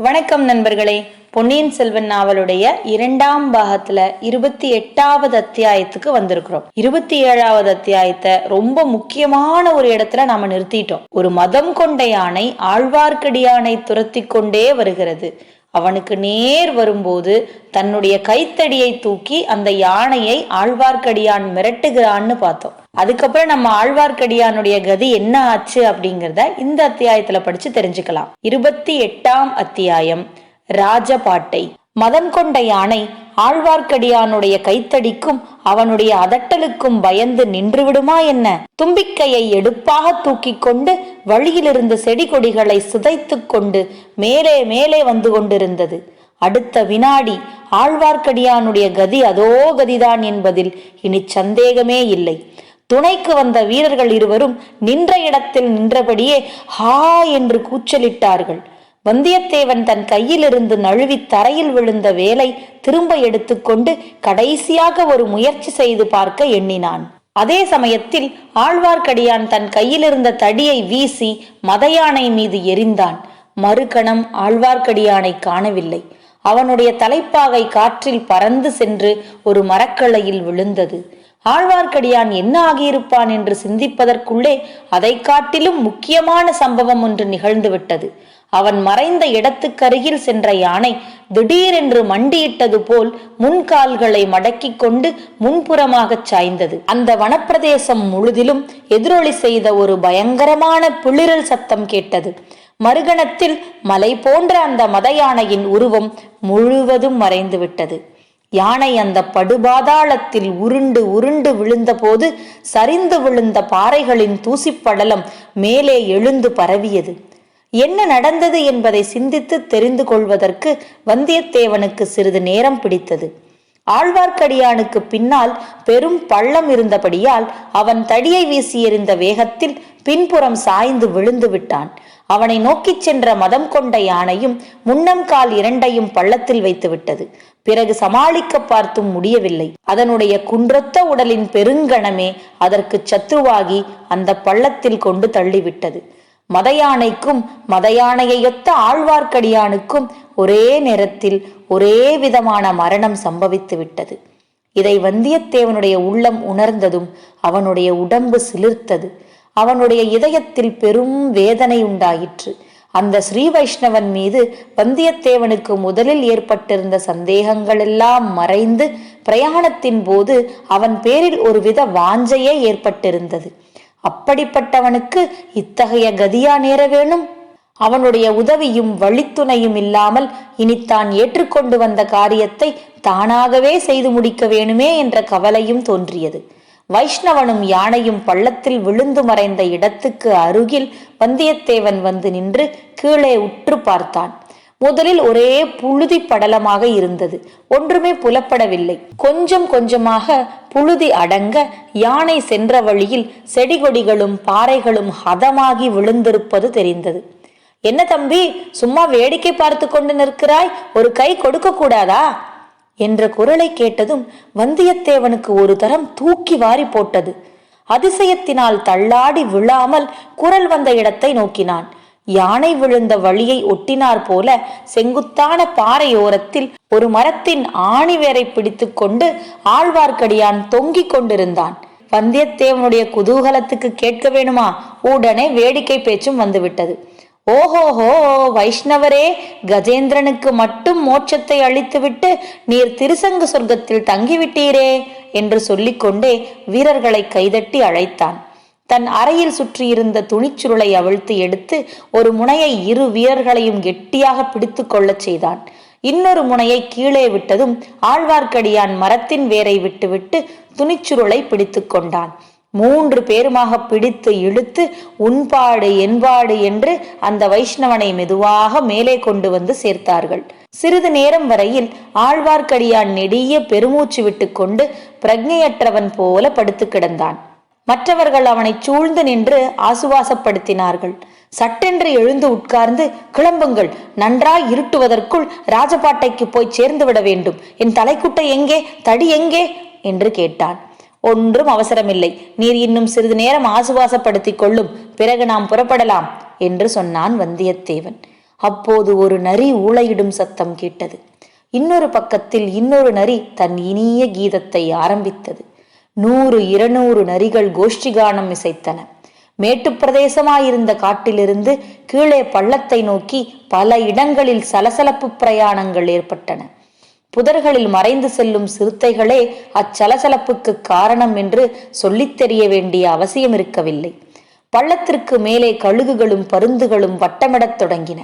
வணக்கம் நண்பர்களே. பொன்னியின் செல்வன் நாவலுடைய இரண்டாம் பாகத்துல இருபத்தி எட்டாவது அத்தியாயத்துக்கு வந்திருக்கிறோம். இருபத்தி ஏழாவது அத்தியாயத்தை ரொம்ப முக்கியமான ஒரு இடத்துல நாம நிறுத்திட்டோம். ஒரு மதம் கொண்ட யானை ஆழ்வார்க்கடியானை துரத்தி கொண்டே வருகிறது. அவனுக்கு நேர் வரும்போது தன்னுடைய கைத்தடியை தூக்கி அந்த யானையை ஆழ்வார்க்கடியான் மிரட்டுகிறான்னு பார்த்தோம். அதுக்கப்புறம் நம்ம ஆழ்வார்க்கடியானுடைய கதி என்ன ஆச்சு அப்படிங்கிறத இந்த அத்தியாயத்துல படிச்சு தெரிஞ்சுக்கலாம். இருபத்தி எட்டாம் அத்தியாயம் ராஜபாட்டை. மதம் கொண்ட யானை ஆழ்வார்க்கடியானுடைய கைத்தடிக்கும் அவனுடைய அதட்டலுக்கும் பயந்து நின்று விடுமா என்ன? தும்பிக்கையை எடுப்பாக தூக்கி கொண்டு வழியிலிருந்த செடி கொடிகளை சிதைத்துக் கொண்டு மேலே மேலே வந்து கொண்டிருந்தது. அடுத்த வினாடி ஆழ்வார்க்கடியானுடைய கதி அதோ கதிதான் என்பதில் இனி சந்தேகமே இல்லை. துணைக்கு வந்த வீரர்கள் இருவரும் நின்ற இடத்தில் நின்றபடியே ஹா என்று கூச்சலிட்டார்கள். வந்தியத்தேவன் தன் கையிலிருந்து நழுவி தரையில் விழுந்த வேலை திரும்ப எடுத்துக்கொண்டு கடைசியாக ஒரு முயற்சி செய்து பார்க்க எண்ணினான். அதே சமயத்தில் ஆழ்வார்க்கடியான் தன் கையிலிருந்த தடியை வீசி மதயானை மீது எரிந்தான் மறுகணம் ஆழ்வார்க்கடியானை காணவில்லை. அவனுடைய தலைப்பாகை காற்றில் பறந்து சென்று ஒரு மரக்கலையில் விழுந்தது. ஆழ்வார்க்கடியான் என்ன ஆகியிருப்பான் என்று சிந்திப்பதற்குள்ளே அதை காட்டிலும் முக்கியமான சம்பவம் ஒன்று நிகழ்ந்துவிட்டது. அவன் மறைந்த இடத்துக்கருகில் சென்ற யானை திடீரென்று மண்டியிட்டது போல் முன்கால்களை மடக்கிக் கொண்டு முன்புறமாகச் சாய்ந்தது. அந்த வனப்பிரதேசம் முழுதிலும் எதிரொலி செய்த ஒரு பயங்கரமான பிளிரல் சத்தம் கேட்டது. மறுகணத்தில் மலை போன்ற அந்த மத யானையின் உருவம் முழுவதும் மறைந்து விட்டது யானை அந்த படுபாதாளத்தில் உருண்டு உருண்டு விழுந்தபோது சரிந்து விழுந்த பாறைகளின் தூசிப்படலம் மேலே எழுந்து பரவியது. என்ன நடந்தது என்பதை சிந்தித்து தெரிந்து கொள்வதற்கு வந்தியத்தேவனுக்கு சிறிது நேரம் பிடித்தது. ஆழ்வார்க்கடியானுக்கு பின்னால் பெரும் பள்ளம் இருந்தபடியால் அவன் தடியை வீசி எறிந்த வேகத்தில் பின்புறம் சாய்ந்து விழுந்து விட்டான். அவனை நோக்கிச் சென்ற மதம் கொண்ட யானையும் முன்னம் கால் இரண்டையும் பள்ளத்தில் வைத்துவிட்டது பிறகு சமாளிக்க பார்த்தும் முடியவில்லை. அதனுடைய குன்றொத்த உடலின் பெருங்கணமே அதற்கு சத்ருவாகி அந்த பள்ளத்தில் கொண்டு தள்ளிவிட்டது. மதயானைக்கும் மதயானையொத்த ஆழ்வார்க்கடியானுக்கும் ஒரே நேரத்தில் ஒரே விதமான மரணம் சம்பவித்து விட்டது. இதை வந்தியத்தேவனுடைய உள்ளம் உணர்ந்ததும் அவனுடைய உடம்பு சிலிர்த்தது. அவனுடைய இதயத்தில் பெரும் வேதனை உண்டாயிற்று. அந்த ஸ்ரீ வைஷ்ணவன் மீது வந்தியத்தேவனுக்கு முதலில் ஏற்பட்டிருந்த சந்தேகங்களெல்லாம் மறைந்து பிரயாணத்தின் போது அவன் பேரில் ஒருவித வாஞ்சையே ஏற்பட்டிருந்தது. அப்படிப்பட்டவனுக்கு இத்தகைய கதியா நேர வேணும்? அவனுடைய உதவியும் வழித்துணையும் இல்லாமல் இனி தான் ஏற்றுக்கொண்டு வந்த காரியத்தை தானாகவே செய்து முடிக்க வேணுமே என்ற கவலையும் தோன்றியது. வைஷ்ணவனும் யானையும் பள்ளத்தில் விழுந்து மறைந்த இடத்துக்கு அருகில் வந்தியத்தேவன் வந்து நின்று கீழே உற்று பார்த்தான். முதலில் ஒரே புழுதி படலமாக இருந்தது. ஒன்றுமே புலப்படவில்லை. கொஞ்சம் கொஞ்சமாக புழுதி அடங்க யானை சென்ற வழியில் செடிகொடிகளும் பாறைகளும் ஹதமாகி விழுந்திருப்பது தெரிந்தது. என்ன தம்பி சும்மா வேடிக்கை பார்த்து கொண்டு நிற்கிறாய்? ஒரு கை கொடுக்க கூடாதா? என்ற குரலை கேட்டதும் வந்தியத்தேவனுக்கு ஒரு தரம் தூக்கி வாரி போட்டது. அதிசயத்தினால் தள்ளாடி விழாமல் குரல் வந்த இடத்தை நோக்கினான். யானை விழுந்த வழியை ஒட்டினார் போல செங்குத்தான பாறையோரத்தில் ஒரு மரத்தின் ஆணி வேரை பிடித்து கொண்டு ஆழ்வார்க்கடியான் தொங்கிக் கொண்டிருந்தான். வந்தியத்தேவனுடைய குதூகலத்துக்கு கேட்க வேணுமா? உடனே வேடிக்கை பேச்சும் வந்துவிட்டது. ஓஹோஹோ வைஷ்ணவரே கஜேந்திரனுக்கு மட்டும் மோட்சத்தை அளித்துவிட்டு நீர் திருசங்கு சொர்க்கத்தில் தங்கிவிட்டீரே என்று சொல்லிக்கொண்டே வீரர்களை கைதட்டி அழைத்தான். தன் அறையில் சுற்றியிருந்த துணிச்சுருளை அவிழ்த்து எடுத்து ஒரு முனையை இரு வீரர்களையும் கெட்டியாக பிடித்து கொள்ளச் செய்தான். இன்னொரு முனையை கீழே விட்டதும் ஆழ்வார்க்கடியான் மரத்தின் வேரை விட்டுவிட்டு துணிச்சுருளை பிடித்து கொண்டான். மூன்று பேருமாக பிடித்து இழுத்து உண்பாடு என்பாடு என்று அந்த வைஷ்ணவனை மெதுவாக மேலே கொண்டு வந்து சேர்த்தார்கள். சிறிது நேரம் வரையில் ஆழ்வார்க்கடியான் நெடிய பெருமூச்சு விட்டுக்கொண்டு பிரக்ஞையற்றவன் போல படுத்து கிடந்தான். மற்றவர்கள் அவனை சூழ்ந்து நின்று ஆசுவாசப்படுத்தினார்கள். சட்டென்று எழுந்து உட்கார்ந்து கிளம்புங்கள் நன்றாய் இருட்டுவதற்குள் ராஜபாட்டைக்கு போய் சேர்ந்து விட வேண்டும். என் தலைக்குட்டை எங்கே? தடி எங்கே? என்று கேட்டான். ஒன்றும் அவசரமில்லை. நீர் இன்னும் சிறிது நேரம் ஆசுவாசப்படுத்திக் கொள்ளும். பிறகு நாம் புறப்படலாம் என்று சொன்னான் வந்தியத்தேவன். அப்போது ஒரு நரி ஊளையிடும் சத்தம் கேட்டது. இன்னொரு பக்கத்தில் இன்னொரு நரி தன் இனிய கீதத்தை ஆரம்பித்தது. நூறு இருநூறு நரிகள் கோஷ்டி கானம் இசைத்தன. மேட்டுப் பிரதேசமாயிருந்த காட்டிலிருந்து கீழே பள்ளத்தை நோக்கி பல இடங்களில் சலசலப்பு பிரயாணங்கள் ஏற்பட்டன. புதர்களில் மறைந்து செல்லும் சிறுத்தைகளே அச்சலசலப்புக்கு காரணம் என்று சொல்லித் தெரிய வேண்டிய அவசியம் இருக்கவில்லை பள்ளத்திற்கு மேலே கழுகுகளும் பருந்துகளும் வட்டமிடத் தொடங்கின.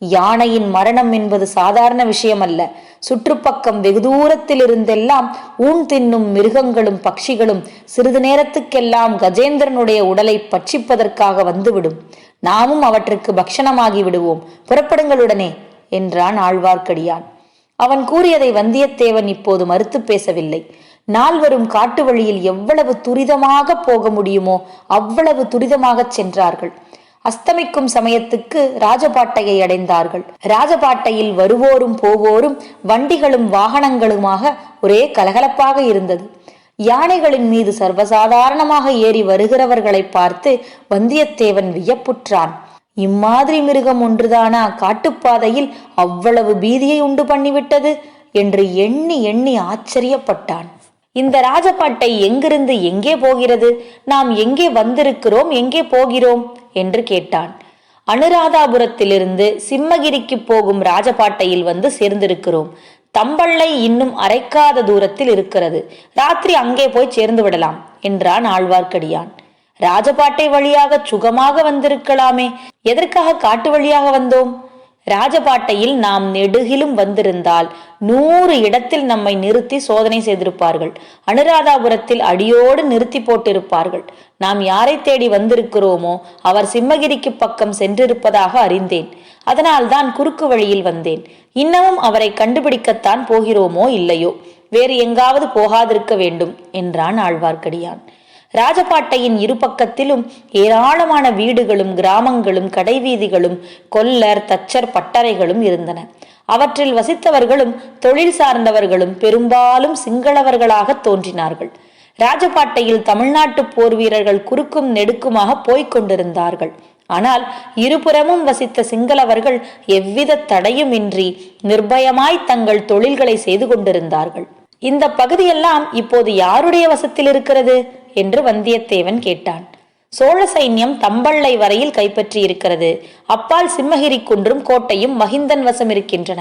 யானையின் மரணம் என்பது சாதாரண விஷயம் அல்ல சுற்றுப்பக்கம் வெகு தூரத்தில் இருந்தெல்லாம் ஊன் தின்னும் மிருகங்களும் பட்சிகளும் சிறிது நேரத்துக்கெல்லாம் கஜேந்திரனுடைய உடலை பட்சிப்பதற்காக வந்துவிடும். நாமும் அவற்றுக்கு பக்ஷணமாகி விடுவோம். புறப்படுங்களுடனே என்றான் ஆழ்வார்க்கடியான். அவன் கூறியதை வந்தியத்தேவன் இப்போது மறுத்து பேசவில்லை. நால்வரும் காட்டு வழியில் எவ்வளவு துரிதமாக போக முடியுமோ அவ்வளவு துரிதமாகச் சென்றார்கள். அஸ்தமிக்கும் சமயத்துக்கு ராஜபாட்டையை அடைந்தார்கள். ராஜபாட்டையில் வருவோரும் போவோரும் வண்டிகளும் வாகனங்களுமாக ஒரே கலகலப்பாக இருந்தது. யானைகளின் மீது சர்வசாதாரணமாக ஏறி வருகிறவர்களை பார்த்து வந்தியத்தேவன் வியப்புற்றான். இம்மாதிரி மிருகம் ஒன்றுதானா? காட்டுப்பாதையில் அவ்வளவு பீதியை உண்டு பண்ணிவிட்டது? என்று எண்ணி எண்ணி ஆச்சரியப்பட்டான். இந்த ராஜபாட்டை எங்கிருந்து எங்கே போகிறது? நாம் எங்கே வந்திருக்கிறோம்? எங்கே போகிறோம்? என்று கேட்டான். அனுராதாபுரத்திலிருந்து சிம்மகிரிக்கு போகும் ராஜபாட்டையில் வந்து சேர்ந்திருக்கிறோம். தம்பள்ளை இன்னும் அரைக்காத தூரத்தில் இருக்கிறது. ராத்திரி அங்கே போய் சேர்ந்து விடலாம் என்றான் ஆழ்வார்க்கடியான். ராஜபாட்டை வழியாக சுகமாக வந்திருக்கலாமே. எதற்காக காட்டு வழியாக வந்தோம்? ராஜபாட்டையில் நாம் நெடுகிலும் வந்திருந்தால் நூறு இடத்தில் நம்மை நிறுத்தி சோதனை செய்திருப்பார்கள். அனுராதாபுரத்தில் அடியோடு நிறுத்தி போட்டிருப்பார்கள். நாம் யாரை தேடி வந்திருக்கிறோமோ அவர் சிம்மகிரிக்கு பக்கம் சென்றிருப்பதாக அறிந்தேன். அதனால்தான் குறுக்கு வழியில் வந்தேன். இன்னமும் அவரை கண்டுபிடிக்கத்தான் போகிறோமோ இல்லையோ? வேறு எங்காவது போகாதிருக்க வேண்டும் என்றான் ஆழ்வார்க்கடியான். ராஜபாட்டையின் இருபக்கத்திலும் ஏராளமான வீடுகளும் கிராமங்களும் கடைவீதிகளும் கொல்லர் தச்சர் பட்டறைகளும் இருந்தன. அவற்றில் வசித்தவர்களும் தொழில் சார்ந்தவர்களும் பெரும்பாலும் சிங்களவர்களாக தோன்றினார்கள். ராஜபாட்டையில் தமிழ்நாட்டு போர் வீரர்கள் குறுக்கும் நெடுக்குமாக போய்க் கொண்டிருந்தார்கள். ஆனால் இருபுறமும் வசித்த சிங்களவர்கள் எவ்வித தடையுமின்றி நிர்பயமாய் தங்கள் தொழில்களை செய்து கொண்டிருந்தார்கள். இந்த பகுதியெல்லாம் இப்போது யாருடைய வசத்தில் இருக்கிறது? என்று வந்தியத்தேவன் கேட்டான். சோழ சைன்யம் தம்பள்ளை வரையில் கைப்பற்றி இருக்கிறது. அப்பால் சிம்மகிரி குன்றும் கோட்டையும் மகிந்தன் வசம் இருக்கின்றன.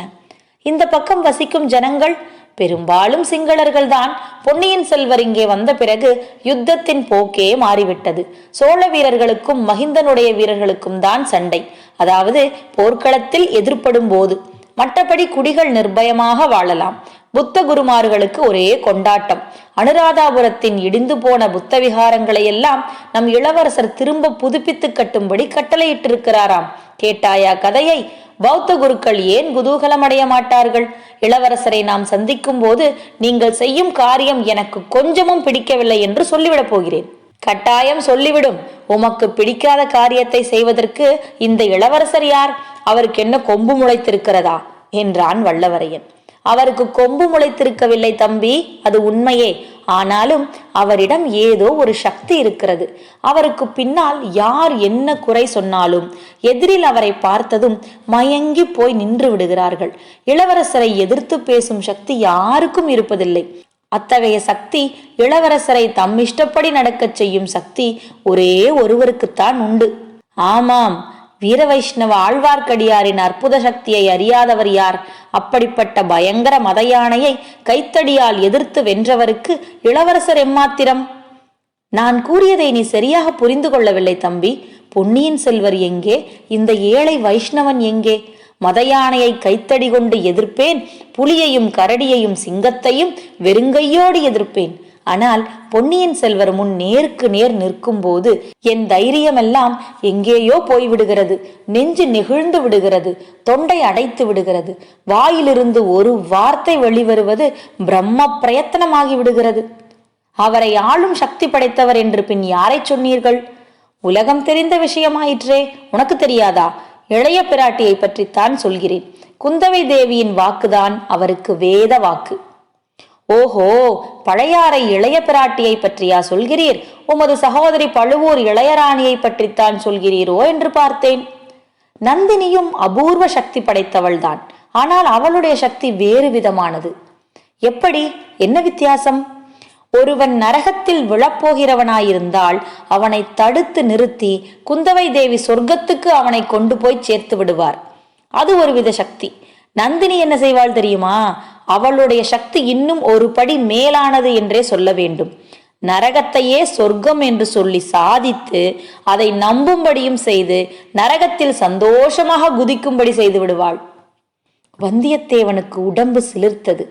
இந்த பக்கம் வசிக்கும் ஜனங்கள் பெரும்பாலும் சிங்களர்கள்தான். பொன்னியின் செல்வர் இங்கே வந்த பிறகு யுத்தத்தின் போக்கே மாறிவிட்டது. சோழ வீரர்களுக்கும் மகிந்தனுடைய வீரர்களுக்கும் தான் சண்டை. அதாவது போர்க்களத்தில் எதிர்ப்படும் போது மற்றபடி குடிகள் நிர்பயமாக வாழலாம். புத்த குருமார்களுக்கு ஒரே கொண்டாட்டம். அனுராதாபுரத்தின் இடிந்து போன புத்த விகாரங்களை எல்லாம் நம் இளவரசர் திரும்ப புதுப்பித்து கட்டும்படி கட்டளையிட்டிருக்கிறாராம். கேட்டாயா கதையை? பௌத்த குருக்கள் ஏன் குதூகலமடைய மாட்டார்கள்? இளவரசரை நாம் சந்திக்கும் போது நீங்கள் செய்யும் காரியம் எனக்கு கொஞ்சமும் பிடிக்கவில்லை என்று சொல்லிவிடப் போகிறேன். கட்டாயம் சொல்லிவிடும். உமக்கு பிடிக்காத காரியத்தை செய்வதற்கு இந்த இளவரசர் யார்? அவருக்கு என்ன கொம்பு முளைத்திருக்கிறதா? என்றான் வல்லவரையன். அவருக்கு கொம்பு முளைத்திருக்கவில்லை தம்பி அது உண்மையே. ஆனாலும் அவரிடம் ஏதோ ஒரு சக்தி இருக்கிறது. அவருக்கு பின்னால் யார் என்ன குறை சொன்னாலும் எதிரில் அவரை பார்த்ததும் மயங்கி போய் நின்று விடுகிறார்கள். இளவரசரை எதிர்த்து பேசும் சக்தி யாருக்கும் இருப்பதில்லை. அத்தகைய சக்தி இளவரசரை தம் இஷ்டப்படி நடக்கச் செய்யும் சக்தி ஒரே ஒருவருக்குத்தான் உண்டு. ஆமாம் வீர வைஷ்ணவ ஆழ்வார்க்கடியாரின் அற்புத சக்தியை அறியாதவர் யார்? அப்படிப்பட்ட பயங்கர மத யானையை கைத்தடியால் எதிர்த்து வென்றவருக்கு இளவரசர் எம்மாத்திரம்? நான் கூறியதை நீ சரியாக புரிந்து கொள்ளவில்லை தம்பி. பொன்னியின் செல்வர் எங்கே? இந்த ஏழை வைஷ்ணவன் எங்கே? மத யானையை கைத்தடி கொண்டு எதிர்ப்பேன் புலியையும் கரடியையும் சிங்கத்தையும் வெறுங்கையோடு எதிர்ப்பேன். ஆனால் பொன்னியின் செல்வர் முன் நேருக்கு நேர் நிற்கும்போது என் தைரியமெல்லாம் எங்கேயோ போய்விடுகிறது. நெஞ்சு நெகிழ்ந்து விடுகிறது. தொண்டை அடைத்து விடுகிறது. வாயிலிருந்து ஒரு வார்த்தை வெளிவருவது பிரம்ம பிரயத்தனமாகி விடுகிறது. அவரை ஆளும் சக்தி படைத்தவர் என்று பின் யாரை சொன்னீர்கள்? உலகம் தெரிந்த விஷயமாயிற்றே. உனக்கு தெரியாதா? இளைய பிராட்டியை பற்றித்தான் சொல்கிறேன். குந்தவை தேவியின் வாக்குதான் அவருக்கு வேத வாக்கு. ஓஹோ பழையாறை இளைய பிராட்டியை பற்றியா சொல்கிறீர்? உமது சகோதரி பழுவூர் இளையராணியை பற்றித்தான் சொல்கிறீரோ என்று பார்த்தேன். நந்தினியும் அபூர்வ சக்தி படைத்தவள்தான். ஆனால் அவளுடைய சக்தி வேறு விதமானது. எப்படி? என்ன வித்தியாசம்? ஒருவன் நரகத்தில் விழப்போகிறவனாயிருந்தால் அவனை தடுத்து நிறுத்தி குந்தவை தேவி சொர்க்கத்துக்கு அவனை கொண்டு போய் சேர்த்து விடுவார். அது ஒருவித சக்தி. நந்தினி என்ன செய்வாள் தெரியுமா? அவளுடைய சக்தி இன்னும் ஒரு படி மேலானது என்றே சொல்ல வேண்டும். நரகத்தையே சொர்க்கம் என்று சொல்லி சாதித்து அதை நம்பும்படியும் செய்து நரகத்தில் சந்தோஷமாக குதிக்கும்படி செய்து விடுவாள். வந்தியத்தேவனுக்கு உடம்பு சிலிர்த்தது.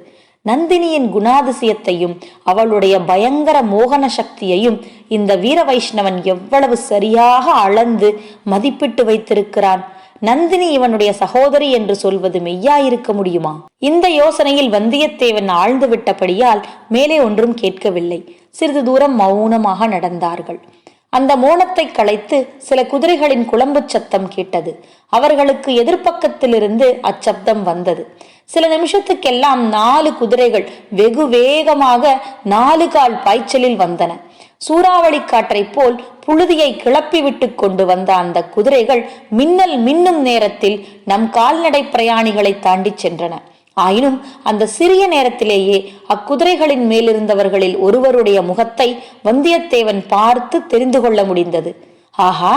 நந்தினியின் குணாதிசயத்தையும் அவளுடைய பயங்கர மோகன சக்தியையும் இந்த வீர வைஷ்ணவன் எவ்வளவு சரியாக அளந்து மதிப்பிட்டு வைத்திருக்கிறான். நந்தினி இவனுடைய சகோதரி என்று சொல்வது மெய்யாயிருக்க முடியுமா? இந்த யோசனையில் வந்தியத்தேவன் ஆழ்ந்து விட்டபடியால் மேலே ஒன்றும் கேட்கவில்லை. சிறிது தூரம் மௌனமாக நடந்தார்கள். அந்த மோனத்தை களைத்து சில குதிரைகளின் குழம்பு சத்தம் கேட்டது. அவர்களுக்கு எதிர்ப்பக்கத்திலிருந்து அச்சப்தம் வந்தது. சில நிமிஷத்துக்கெல்லாம் நாலு குதிரைகள் வெகு வேகமாக நாலு கால் பாய்ச்சலில் வந்தன. சூறாவளி காற்றைப் போல் புழுதியை கிளப்பிவிட்டு கொண்டு வந்த அந்த குதிரைகள் மின்னல் மின்னும் நேரத்தில் நம் கால்நடை பிரயாணிகளை தாண்டிச் சென்றன. ஆயினும் அந்த சிறிய நேரத்திலேயே அக்குதிரைகளின் மேலிருந்தவர்களில் ஒருவருடைய முகத்தை வந்தியத்தேவன் பார்த்து தெரிந்து கொள்ள முடிந்தது. ஆஹா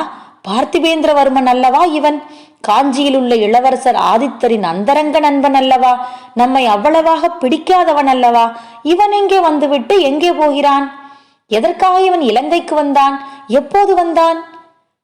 பார்த்திபேந்திரவர்மன் அல்லவா இவன்? காஞ்சியில் உள்ள இளவரசர் ஆதித்தரின் அந்தரங்க நண்பன் அல்லவா? நம்மை அவ்வளவாக பிடிக்காதவன் அல்லவா? இவன் எங்கே வந்துவிட்டு எங்கே போகிறான்? எதற்காக இவன் இலங்கைக்கு வந்தான்? எப்போது வந்தான்?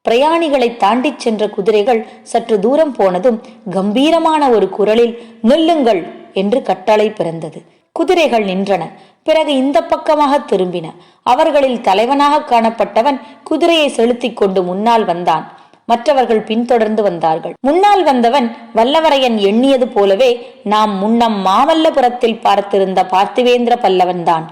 பிரயாணிகளை தாண்டிச் சென்ற குதிரைகள் சற்று தூரம் போனதும் கம்பீரமான ஒரு குரலில் நில்லுங்கள் என்று கட்டளை பிறந்தது. குதிரைகள் நின்றன. பிறகு இந்த பக்கமாக திரும்பின. அவர்களில் தலைவனாக காணப்பட்டவன் குதிரையை செலுத்திக் கொண்டு முன்னால் வந்தான். மற்றவர்கள் பின்தொடர்ந்து வந்தார்கள். முன்னால் வந்தவன் வல்லவரையன் எண்ணியது போலவே நாம் முன்னம் மாமல்லபுரத்தில் பார்த்திருந்த பார்த்திவேந்திர பல்லவன்தான்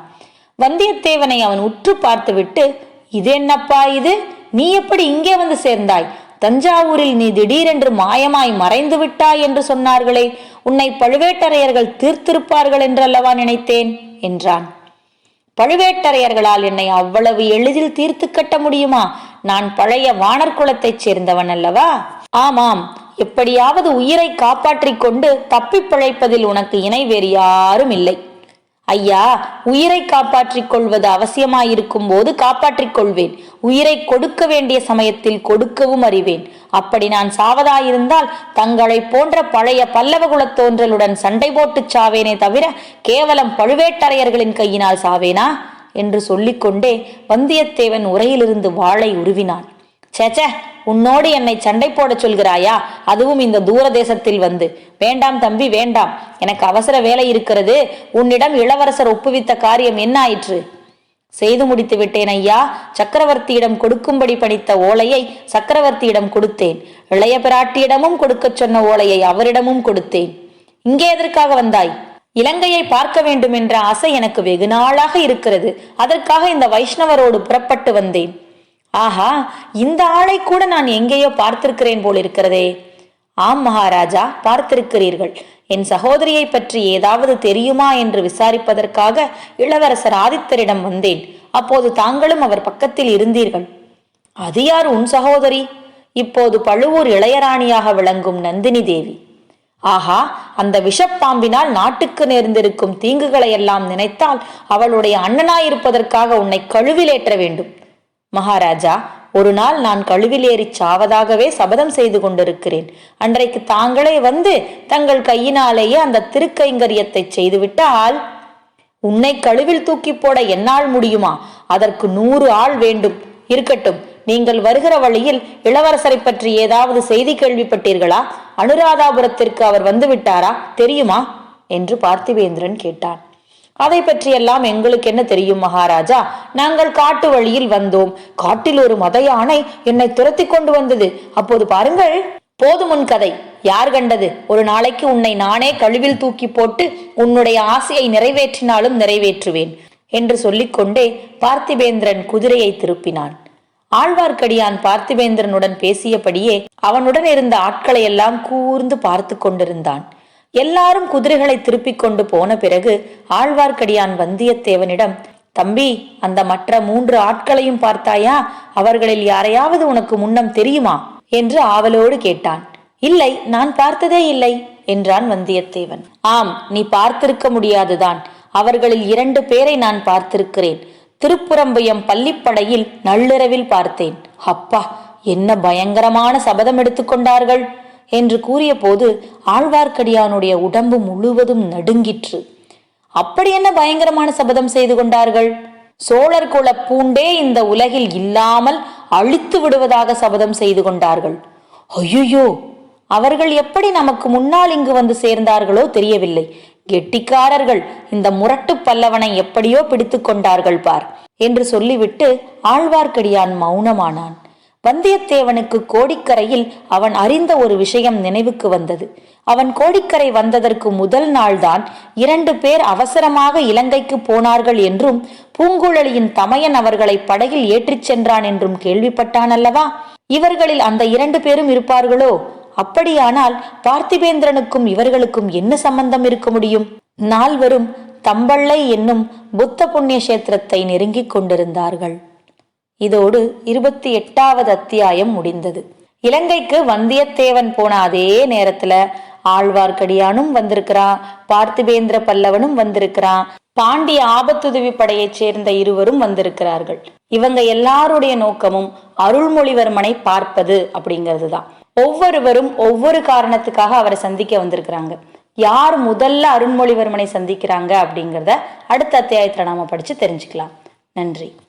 வந்தியத்தேவனை அவன் உற்று பார்த்துவிட்டு இது என்னப்பா இது? நீ எப்படி இங்கே வந்து சேர்ந்தாய்? தஞ்சாவூரில் நீ திடீரென்று மாயமாய் மறைந்து விட்டாய் என்று சொன்னார்களே உன்னை பழுவேட்டரையர்கள் தீர்த்திருப்பார்கள் என்றல்லவா நினைத்தேன்? என்றான். பழுவேட்டரையர்களால் என்னை அவ்வளவு எளிதில் தீர்த்து கட்ட முடியுமா? நான் பழைய வானர் குலத்தைச் சேர்ந்தவன் அல்லவா? ஆமாம் எப்படியாவது உயிரை காப்பாற்றிக் கொண்டு தப்பிப் பிழைப்பதில் உனக்கு இணை வேறு யாரும் இல்லை. ஐயா உயிரை காப்பாற்றிக் கொள்வது அவசியமாயிருக்கும் போது காப்பாற்றிக் கொள்வேன். உயிரை கொடுக்க வேண்டிய சமயத்தில் கொடுக்கவும் அறிவேன். அப்படி நான் சாவதாயிருந்தால் தங்களைப் போன்ற பழைய பல்லவ குலத்தோன்றலுடன் சண்டை போட்டுச் சாவேனே தவிர கேவலம் பழுவேட்டரையர்களின் கையினால் சாவேனா? என்று சொல்லிக்கொண்டே வந்தியத்தேவன் உரையிலிருந்து வாளை உருவினான். சேச்சே உன்னோடு என்னை சண்டை போடச் சொல்கிறாயா? அதுவும் இந்த தூர தேசத்தில் வந்து. வேண்டாம் தம்பி வேண்டாம். எனக்கு அவசர வேலை இருக்கிறது. உன்னிடம் இளவரசர் ஒப்புவித்த காரியம் என்ன ஆயிற்று? செய்து முடித்து விட்டேன் ஐயா. சக்கரவர்த்தியிடம் கொடுக்கும்படி பணித்த ஓலையை சக்கரவர்த்தியிடம் கொடுத்தேன். இளைய பிராட்டியிடமும் கொடுக்கச் சொன்ன ஓலையை அவரிடமும் கொடுத்தேன். இங்கே எதற்காக வந்தாய்? இலங்கையை பார்க்க வேண்டும் என்ற ஆசை எனக்கு வெகு நாளாக இருக்கிறது. அதற்காக இந்த வைஷ்ணவரோடு புறப்பட்டு வந்தேன். ஆஹா இந்த ஆளை கூட நான் எங்கேயோ பார்த்திருக்கிறேன் போல் இருக்கிறதே ஆம் மகாராஜா பார்த்திருக்கிறீர்கள். என் சகோதரியை பற்றி ஏதாவது தெரியுமா என்று விசாரிப்பதற்காக இளவரசர் ஆதித்தரிடம் வந்தேன். அப்போது தாங்களும் அவர் பக்கத்தில் இருந்தீர்கள். அது யார் உன் சகோதரி? இப்போது பழுவூர் இளையராணியாக விளங்கும் நந்தினி தேவி. ஆஹா அந்த விஷப்பாம்பினால் நாட்டுக்கு நேர்ந்திருக்கும் தீங்குகளை எல்லாம் நினைத்தால் அவளுடைய அண்ணனாயிருப்பதற்காக உன்னை கழுவிலேற்ற வேண்டும். மகாராஜா ஒரு நாள் நான் கழுவிலேறி சாவதாகவே சபதம் செய்து கொண்டிருக்கிறேன். அன்றைக்கு தாங்களே வந்து தங்கள் கையினாலேயே அந்த திருக்கைங்கரியத்தை செய்துவிட்டால் உன்னை கழுவில் தூக்கி போட என்னால் முடியுமா? அதற்கு நூறு ஆள் வேண்டும். இருக்கட்டும் நீங்கள் வருகிற வழியில் இளவரசரை பற்றி ஏதாவது செய்தி கேள்விப்பட்டீர்களா? அனுராதாபுரத்திற்கு அவர் வந்து விட்டாரா தெரியுமா? என்று பார்த்திவேந்திரன் கேட்டான். அதை பற்றியெல்லாம் எங்களுக்கு என்ன தெரியும் மகாராஜா? நாங்கள் காட்டு வழியில் வந்தோம். காட்டில் ஒரு மத யானை என்னை துரத்தி கொண்டு வந்தது. அப்போது பாருங்கள் போதுமுன் கதை. யார் கண்டது? ஒரு நாளைக்கு உன்னை நானே கழுவில் தூக்கி போட்டு உன்னுடைய ஆசையை நிறைவேற்றினாலும் நிறைவேற்றுவேன் என்று சொல்லிக்கொண்டே பார்த்திபேந்திரன் குதிரையை திருப்பினான். ஆழ்வார்க்கடியான் பார்த்திபேந்திரனுடன் பேசியபடியே அவனுடன் இருந்த ஆட்களை எல்லாம் கூர்ந்து பார்த்து கொண்டிருந்தான். எல்லாரும் குதிரைகளை திருப்பிக் கொண்டு போன பிறகு ஆழ்வார்க்கடியான் வந்தியத்தேவனிடம் தம்பி அந்த மற்ற மூன்று ஆட்களையும் பார்த்தாயா? அவர்களில் யாரையாவது உனக்கு முன்னம் தெரியுமா? என்று ஆவலோடு கேட்டான். இல்லை நான் பார்த்ததே இல்லை என்றான் வந்தியத்தேவன். ஆம் நீ பார்த்திருக்க முடியாதுதான். அவர்களில் இரண்டு பேரை நான் பார்த்திருக்கிறேன். திருப்புறம்பயம் பள்ளிப்படையில் நள்ளிரவில் பார்த்தேன். அப்பா என்ன பயங்கரமான சபதம் எடுத்துக்கொண்டார்கள் என்று கூறியபோது ஆழ்வார்க்கடியானுடைய உடம்பு முழுவதும் நடுங்கிற்று. அப்படி என்ன பயங்கரமான சபதம் செய்து கொண்டார்கள்? சோழர் குல பூண்டே இந்த உலகில் இல்லாமல் அழித்து விடுவதாக சபதம் செய்து கொண்டார்கள். ஐயோ அவர்கள் எப்படி நமக்கு முன்னால் இங்கு வந்து சேர்ந்தார்களோ தெரியவில்லை. கெட்டிக்காரர்கள் இந்த முரட்டு பல்லவனை எப்படியோ பிடித்து கொண்டார்கள் பார் என்று சொல்லிவிட்டு ஆழ்வார்க்கடியான் மௌனமானான். வந்தியத்தேவனுக்கு கோடிக்கரையில் அவன் அறிந்த ஒரு விஷயம் நினைவுக்கு வந்தது. அவன் கோடிக்கரை வந்ததற்கு முதல் நாள்தான் இரண்டு பேர் அவசரமாக இலங்கைக்கு போனார்கள் என்றும் பூங்குழலியின் தமையன் அவர்களை படகில் ஏற்றிச் சென்றான் என்றும் கேள்விப்பட்டான் அல்லவா இவர்களில் அந்த இரண்டு பேரும் இருப்பார்களோ? அப்படியானால் பார்த்திபேந்திரனுக்கும் இவர்களுக்கும் என்ன சம்பந்தம் இருக்க முடியும்? நால்வரும் தம்பள்ளை என்னும் புத்த புண்ணிய கஷேத்திரத்தை நெருங்கிக் கொண்டிருந்தார்கள். இதோடு இருபத்தி எட்டாவது அத்தியாயம் முடிந்தது. இலங்கைக்கு வந்தியத்தேவன் போன அதே நேரத்துல ஆழ்வார்க்கடியானும் வந்திருக்கிறான் பார்த்திபேந்திர பல்லவனும் வந்திருக்கிறான் பாண்டிய ஆபத்துதவி படையைச் சேர்ந்த இருவரும் வந்திருக்கிறார்கள். இவங்க எல்லாருடைய நோக்கமும் அருள்மொழிவர்மனை பார்ப்பது அப்படிங்கிறது தான் ஒவ்வொருவரும் ஒவ்வொரு காரணத்துக்காக அவரை சந்திக்க வந்திருக்கிறாங்க. யார் முதல்ல அருண்மொழிவர்மனை சந்திக்கிறாங்க அப்படிங்கிறத அடுத்த அத்தியாயத்தில் நாம படிச்சு தெரிஞ்சுக்கலாம். நன்றி.